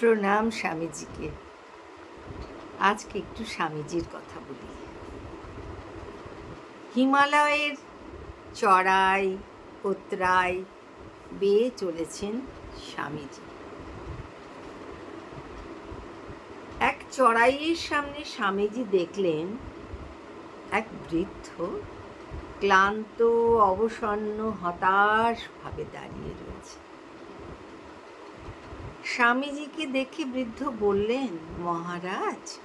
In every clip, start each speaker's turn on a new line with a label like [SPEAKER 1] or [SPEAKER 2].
[SPEAKER 1] প্রণাম স্বামীজিকে। আজকে একটু স্বামীজির কথা বলি। হিমালয়ের চড়াই, কোতরাই বেয়ে চলেছেন স্বামীজি। এক চড়াইয়ের সামনে স্বামীজি দেখলেন এক বৃদ্ধ ক্লান্ত, অবসন্ন হতাশভাবে দাঁড়িয়ে রয়েছে। স্বামীজিকে দেখে বৃদ্ধ বললেন, মহারাজ,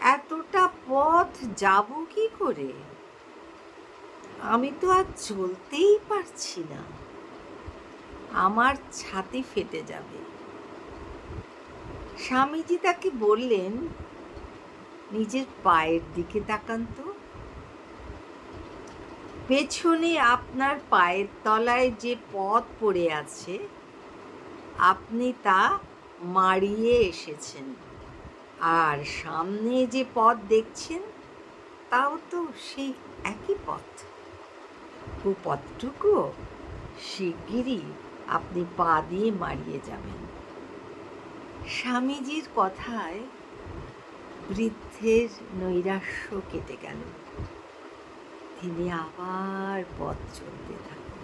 [SPEAKER 1] এতটা পথ যাব কি করে? আমি তো আর চলতেই পারছি না। আমার ছাতি ফেটে যাবে। স্বামীজি তাকে বললেন, নিজের পায়ের দিকে তাকান তো। পেছনে আপনার পায়ের তলায় যে পথ পড়ে আছে আপনি তা মারিয়ে এসেছেন। আর সামনে যে পথ দেখছেন, তাও তো সেই একই পথ। ও পথটুকু শিগগিরই আপনি পা দিয়ে মারিয়ে যাবেন। স্বামীজির কথায় বৃদ্ধের নৈরাশ্য কেটে গেল। তিনি আবার পথ চলতে থাকলেন।